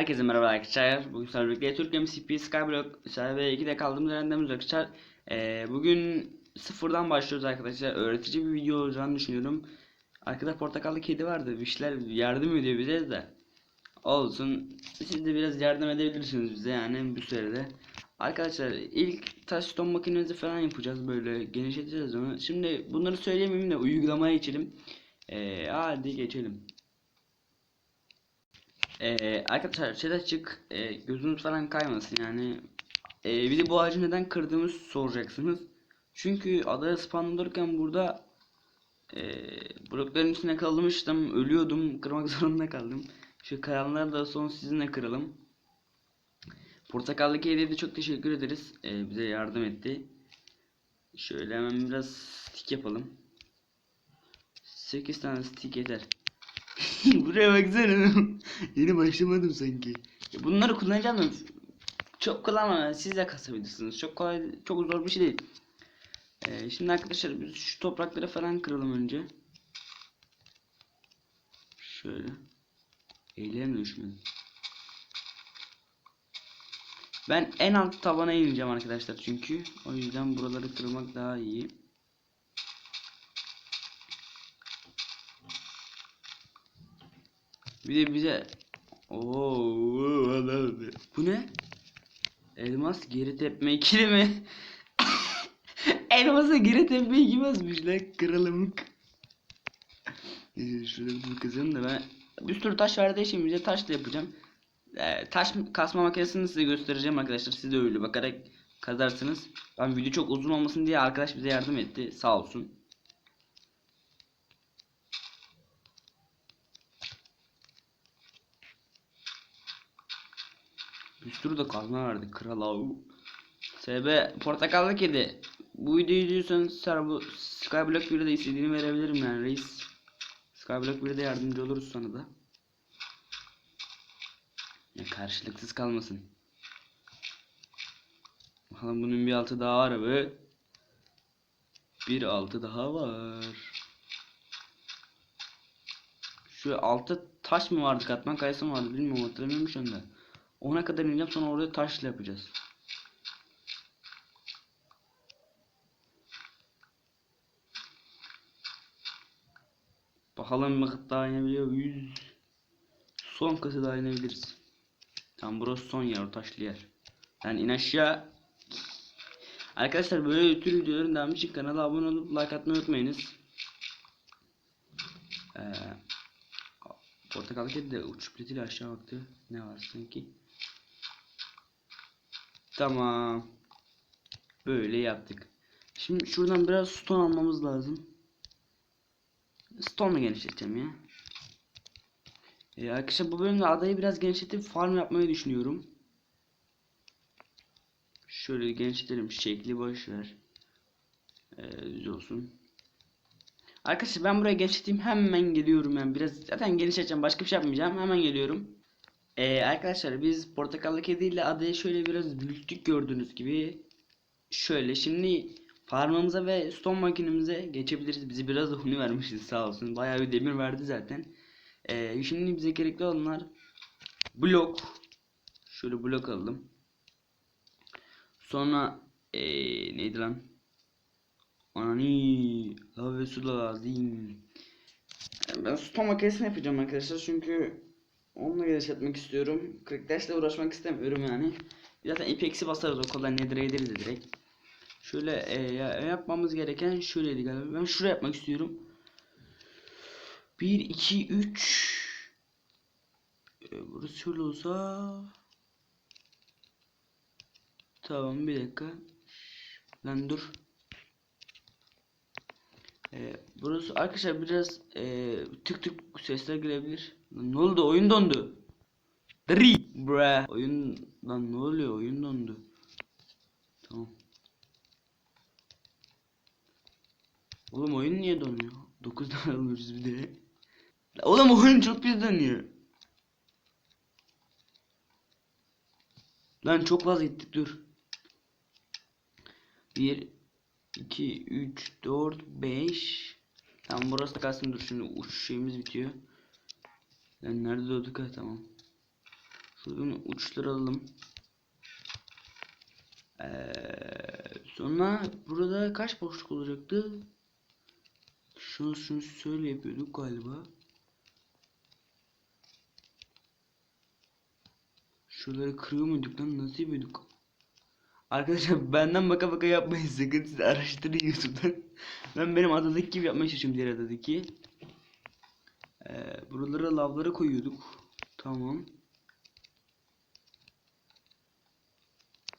Herkese merhaba arkadaşlar. Bugün sizlerle birlikte Türk MCP Skyblock server 2'de kaldığımız yerden arkadaşlar. Ee, bugün sıfırdan başlıyoruz arkadaşlar. Öğretici bir video olacağını düşünüyorum. Arkada portakallı kedi vardı. Bir yardım ediyor bize de. Olsun. Siz de biraz yardım edebilirsiniz bize yani bu sürede. Arkadaşlar ilk taş stone makinemizi falan yapacağız böyle genişleteceğiz onu. Şimdi bunları söyleyemeyeyim de uygulamaya geçelim. Ee, hadi geçelim. Ee, arkadaşlar şey açık e, gözünüz falan kaymasın yani. Ee, bir de bu ağacı neden kırdığımızı soracaksınız. Çünkü adaya spawn olurken burada e, blokların içine kalmıştım ölüyordum kırmak zorunda kaldım. Şu kayanları da son sizinle kıralım. Portakallı hediye de çok teşekkür ederiz. Ee, bize yardım etti. Şöyle hemen biraz stick yapalım. 8 tane stick yeter Buraya baksana. Yeni başlamadım sanki. Ya bunları kullanacağım da çok kullanma. Siz de kasabilirsiniz. Çok kolay, çok zor bir şey değil. Ee, şimdi arkadaşlar biz şu toprakları falan kıralım önce. Şöyle. Eğlerim düşmedi. Ben en alt tabana ineceğim arkadaşlar çünkü. O yüzden buraları kırmak daha iyi. Bir de bize Oo, bu ne? Elmas geri tepme ikili mi? Elmasa geri tepme iki basmış lan kralım. Ee, Şurada bir kızım da ben bir sürü taş verdiği için bize taşla yapacağım. Ee, taş kasma makinesini size göstereceğim arkadaşlar. Siz de öyle bakarak kazarsınız. Ben video çok uzun olmasın diye arkadaş bize yardım etti. Sağ olsun. Bir sürü de kazma verdi kral av. SB portakallı kedi. Bu videoyu izliyorsanız bu Skyblock 1'de istediğini verebilirim yani reis. Skyblock 1'de yardımcı oluruz sana da. Ya karşılıksız kalmasın. Bakalım bunun bir altı daha var abi. Bir altı daha var. Şu altı taş mı vardı katman kayası mı vardı bilmiyorum hatırlamıyorum şu anda. Ona kadar ineceğim sonra orada taşla yapacağız. Bakalım bir kıt daha inebiliyor muyuz? Son kası daha inebiliriz. Tam burası son yer taşlı yer. Yani in aşağı. Arkadaşlar böyle tür videoların devamı için kanala abone olup like atmayı unutmayınız. Ee, portakal kedi de uçup aşağı baktı. Ne var sanki? Tamam. Böyle yaptık. Şimdi şuradan biraz stone almamız lazım. Stone'la genişleteceğim ya. Ee, arkadaşlar bu bölümde adayı biraz genişletip farm yapmayı düşünüyorum. Şöyle genişletelim. Şekli boş ver. Ee, düz olsun. Arkadaşlar ben buraya genişleteyim. Hemen geliyorum yani. Biraz zaten genişleteceğim. Başka bir şey yapmayacağım. Hemen geliyorum. Ee, arkadaşlar biz portakallı kediyle adayı şöyle biraz büyüttük gördüğünüz gibi. Şöyle şimdi farmımıza ve stone makinemize geçebiliriz. Bizi biraz da huni vermişiz sağ olsun. Bayağı bir demir verdi zaten. Ee, şimdi bize gerekli olanlar blok. Şöyle blok aldım. Sonra ee, neydi lan? Anani lav ve su lazım. Ben stone makinesini yapacağım arkadaşlar çünkü Onunla genişletmek istiyorum. Kırıktaşla uğraşmak istemiyorum yani. Zaten ipeksi basarız o kolay nedir ederiz de direkt. Şöyle e, ya- yapmamız gereken şöyleydi galiba. Ben şuraya yapmak istiyorum. 1 2 3 e, Burası şöyle olsa Tamam bir dakika. Lan dur. E, burası arkadaşlar biraz e, tık tık sesler gelebilir. Ne oldu? Oyun dondu. Dri, bra. Oyun lan ne oluyor? Oyun dondu. Tamam. Oğlum oyun niye donuyor? 9 tane alıyoruz bir de. Oğlum oyun çok pis dönüyor. Lan çok fazla gittik dur. 1 2 3 4 5 Tamam burası da kalsın dur şimdi uç şeyimiz bitiyor. Lan nerede doğduk ha tamam. Şuradan uçları alalım. Ee, sonra burada kaç boşluk olacaktı? Şunu şunu şöyle yapıyorduk galiba. Şuraları kırıyor muyduk lan? Nasıl yapıyorduk? Arkadaşlar benden baka baka yapmayın sakın siz araştırın YouTube'dan. ben benim adadaki gibi yapmaya çalışıyorum diğer adadaki. Ee, buralara lavları koyuyorduk. Tamam.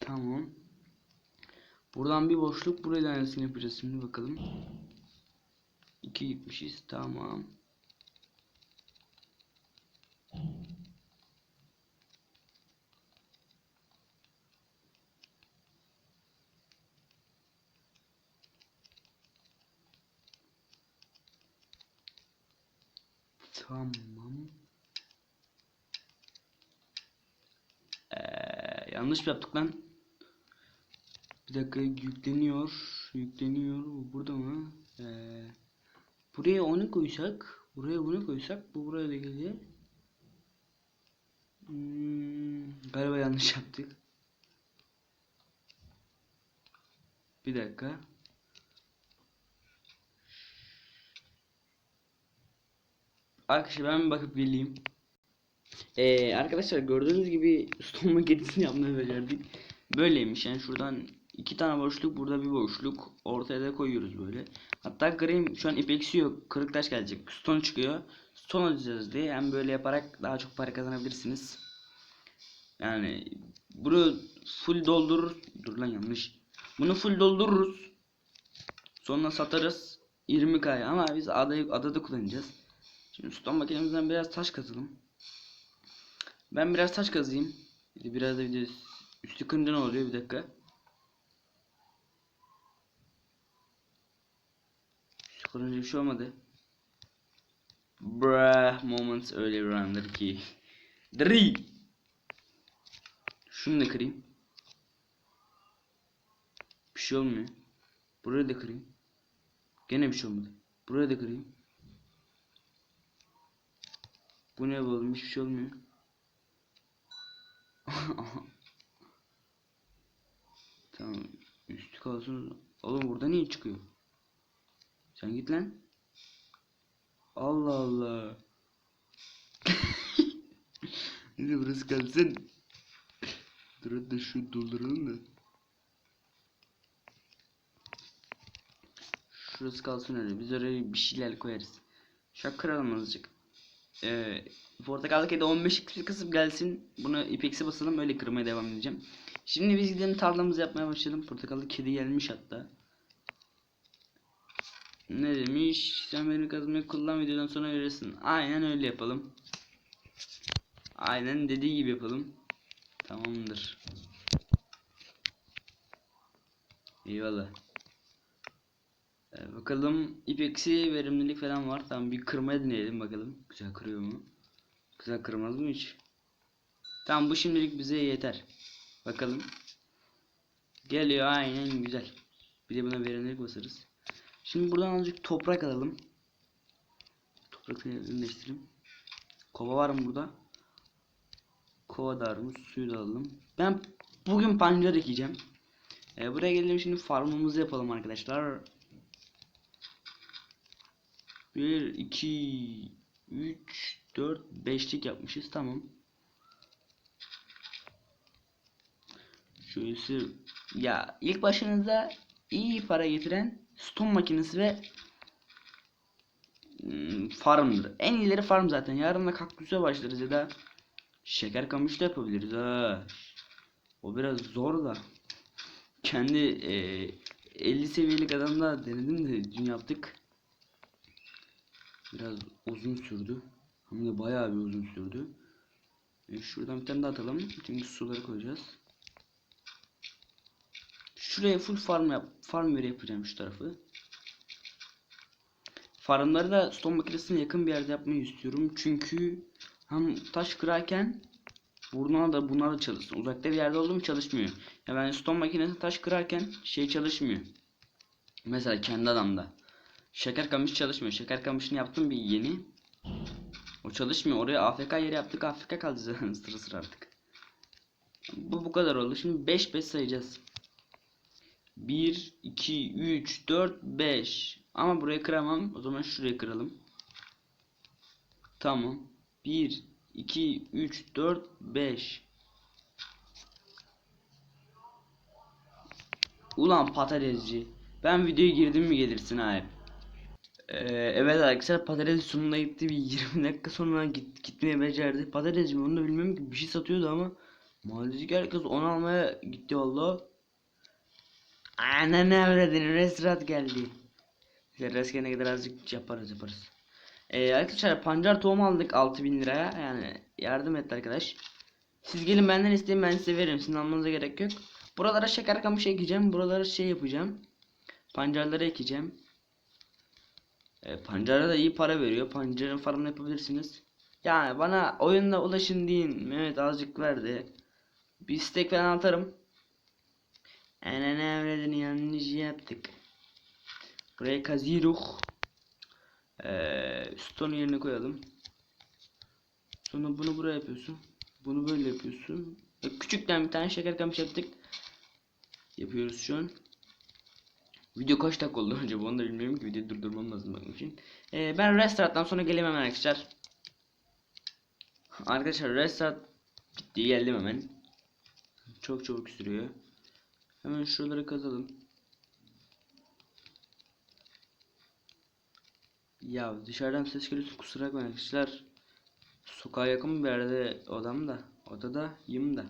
Tamam. Buradan bir boşluk buraya aynısını yapacağız şimdi bakalım. 2 gitmişiz tamam. Tamam. Ee, yanlış mı yaptık lan? Bir dakika yükleniyor. Yükleniyor. Bu burada mı? Ee, buraya onu koysak. Buraya bunu koysak. Bu buraya da gelir. Hmm, galiba yanlış yaptık. Bir dakika. Arkadaşlar ben bakıp geleyim. Ee, arkadaşlar gördüğünüz gibi stone makinesini yapmayı becerdik. Böyleymiş yani şuradan iki tane boşluk burada bir boşluk ortaya da koyuyoruz böyle. Hatta green şu an ipeksi yok kırık taş gelecek stone çıkıyor. Stone alacağız diye yani böyle yaparak daha çok para kazanabilirsiniz. Yani bunu full doldurur. Dur lan yanlış. Bunu full doldururuz. Sonra satarız 20k ama biz adayı adada kullanacağız. Şimdi stone makinemizden biraz taş kazalım. Ben biraz taş kazayım. De Biraz da video üstü kırınca ne oluyor bir dakika. Üstü kırınca bir şey olmadı. Brah moments öyle bir andır ki. Dri. Şunu da kırayım. Bir şey olmuyor. Burayı da kırayım. Gene bir şey olmadı. Burayı da kırayım. Bu ne oğlum hiçbir şey olmuyor. tamam üstü kalsın. Oğlum burada niye çıkıyor? Sen git lan. Allah Allah. Neyse burası kalsın. Dur da şu dolduralım da. Şurası kalsın öyle. Biz oraya bir şeyler koyarız. Şak kıralım azıcık. Ee, portakal kedi 15 XP kısıp gelsin. Bunu ipeksi basalım öyle kırmaya devam edeceğim. Şimdi biz gidelim tarlamızı yapmaya başlayalım. Portakallı kedi gelmiş hatta. Ne demiş? Sen benim kazmayı kullan videodan sonra verirsin. Aynen öyle yapalım. Aynen dediği gibi yapalım. Tamamdır. Eyvallah. Ee, bakalım ipeksi verimlilik falan var. Tamam bir kırmaya deneyelim bakalım. Güzel kırıyor mu? Güzel kırmaz mı hiç? Tamam bu şimdilik bize yeter. Bakalım. Geliyor aynen güzel. Bir de buna verimlilik basarız. Şimdi buradan azıcık toprak alalım. Toprakları birleştirelim. Kova var mı burada? Kova da varmış. Suyu da alalım. Ben bugün pancar ekeceğim. Ee, buraya gelelim şimdi farmımızı yapalım arkadaşlar. 1, 2, 3, 4, 5'lik yapmışız. Tamam. Şöyle ya ilk başınıza iyi para getiren stone makinesi ve hmm, farmdır. En iyileri farm zaten. Yarın da kaktüse başlarız ya da şeker kamışı da yapabiliriz ha. O biraz zor da. Kendi e, 50 seviyelik adamda denedim de dün yaptık. Biraz uzun sürdü. Hem de bayağı bir uzun sürdü. E, şuradan bir tane daha atalım. Çünkü suları koyacağız. Şuraya full farm yap farm yeri yapacağım şu tarafı. Farmları da stone makinesine yakın bir yerde yapmayı istiyorum. Çünkü hem taş kırarken burnuna da bunlar da çalışsın. Uzakta bir yerde olduğum çalışmıyor. Ya ben stone makinesine taş kırarken şey çalışmıyor. Mesela kendi adamda. Şeker kamış çalışmıyor. Şeker kamışını yaptım bir yeni. O çalışmıyor. Oraya AFK yeri yaptık. AFK kaldı zaten sıra sıra artık. Bu bu kadar oldu. Şimdi 5 5 sayacağız. 1 2 3 4 5. Ama burayı kıramam. O zaman şurayı kıralım. Tamam. 1 2 3 4 5. Ulan patatesci. Ben videoya girdim mi gelirsin ha hep. Evet arkadaşlar patates sunumuna gitti bir 20 dakika sonra git, gitmeye becerdi. Patatesci mi onu da bilmiyorum ki bir şey satıyordu ama Mahalleci herkes onu almaya gitti valla. Ana ne avradın restoran geldi. İşte reskene kadar azıcık yaparız yaparız. Ee, arkadaşlar pancar tohum aldık 6000 liraya yani yardım etti arkadaş. Siz gelin benden isteyin ben size veririm sizin almanıza gerek yok. Buralara şeker kamışı ekeceğim buralara şey yapacağım. Pancarları ekeceğim. Ee, pancara da iyi para veriyor pancarın farmını yapabilirsiniz. Yani bana oyunda ulaşın deyin Mehmet azıcık verdi. Bir istek falan atarım. Ana ne avradını yanlış yaptık. Buraya kazıyoruz. Ee, stone yerine koyalım. Sonra bunu buraya yapıyorsun. Bunu böyle yapıyorsun. E, küçükten bir tane şeker kamış yaptık. Yapıyoruz şu an. Video kaç dakika oldu önce onu da bilmiyorum ki videoyu durdurmam lazım benim için. Ee, ben restoran'dan sonra gelemem arkadaşlar. Arkadaşlar restart bitti geldim hemen. Çok çabuk sürüyor. Hemen şuraları kazalım. Ya dışarıdan ses geliyorsa kusura bakmayın arkadaşlar. Sokağa yakın bir yerde odam da. Odada yım da.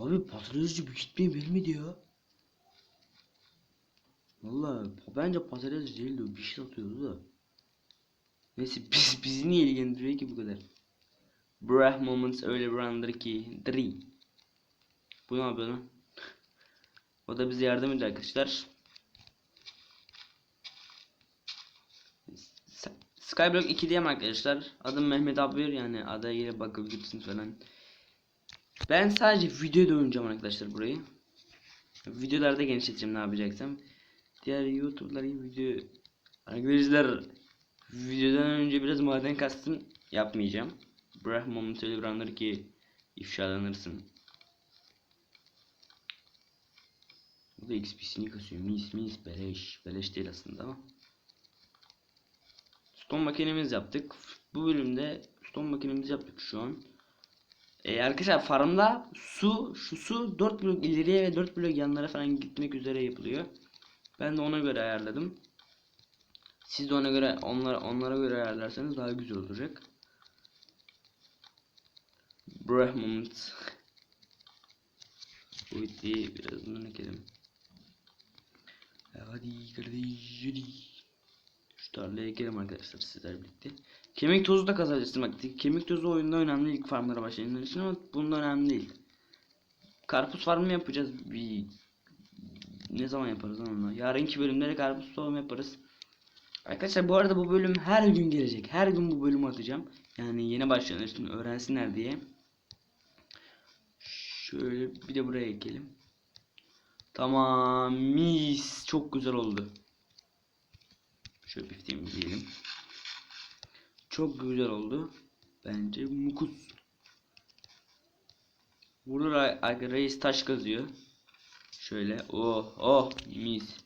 Abi patatesci bir gitmeyi bilmedi ya. Vallahi bence patates değildi bir şey satıyordu da. Neyse biz, bizi niye ilgilendiriyor ki bu kadar? Brah moments öyle bir andır ki. Dri. Bu ne yapıyor lan? O da bize yardım ediyor arkadaşlar. Skyblock 2 diyem arkadaşlar. Adım Mehmet Abir yani adaya gelip bakabilirsiniz falan. Ben sadece videoda oynayacağım arkadaşlar burayı. Videolarda genişleteceğim ne yapacaksam. Diğer YouTube'ları video arkadaşlar videodan önce biraz maden kastım yapmayacağım. Bırak momentarily bir ki ifşalanırsın. Bu da XP'sini kasıyor. Mis mis beleş. Beleş değil aslında ama. Stone makinemiz yaptık. Bu bölümde stone makinemizi yaptık şu an. Ee, arkadaşlar farmda su, şu su 4 blok ileriye ve 4 blok yanlara falan gitmek üzere yapılıyor. Ben de ona göre ayarladım. Siz de ona göre onlara onlara göre ayarlarsanız daha güzel olacak. Moment. Bu. Biraz bundan ekelim. Hadi kardeş hadi. Şu tarlaya ekelim arkadaşlar sizler birlikte. Kemik tozu da kazanacağız vakti. Kemik tozu oyunda önemli ilk farmlara başlayanlar için ama bunda önemli değil. Karpuz farmı yapacağız bir ne zaman yaparız lan onu? Yarınki bölümlere karpuz tohum yaparız. Arkadaşlar bu arada bu bölüm her gün gelecek. Her gün bu bölümü atacağım. Yani yeni başlayanlar için öğrensinler diye. Şöyle bir de buraya ekelim. Tamam mis çok güzel oldu. Şöyle bir temizleyelim. Çok güzel oldu. Bence mukus. Burada re- reis taş kazıyor. Şöyle oh oh mis.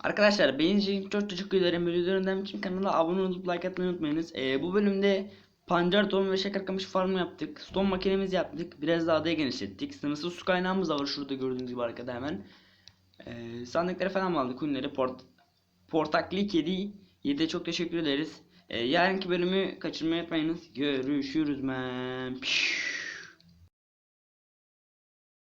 Arkadaşlar benim için çok teşekkür ederim. Videolarından için kanala abone olup like atmayı unutmayınız. Ee, bu bölümde pancar tohum ve şeker kamış farmı yaptık. Stone makinemizi yaptık. Biraz daha adaya genişlettik. Sınırsız su kaynağımız da var şurada gördüğünüz gibi arkada hemen. Ee, sandıkları falan aldık. Ünleri port portaklı kedi. Yedi çok teşekkür ederiz. Ee, yarınki bölümü kaçırmayı unutmayınız. Görüşürüz men. Piş.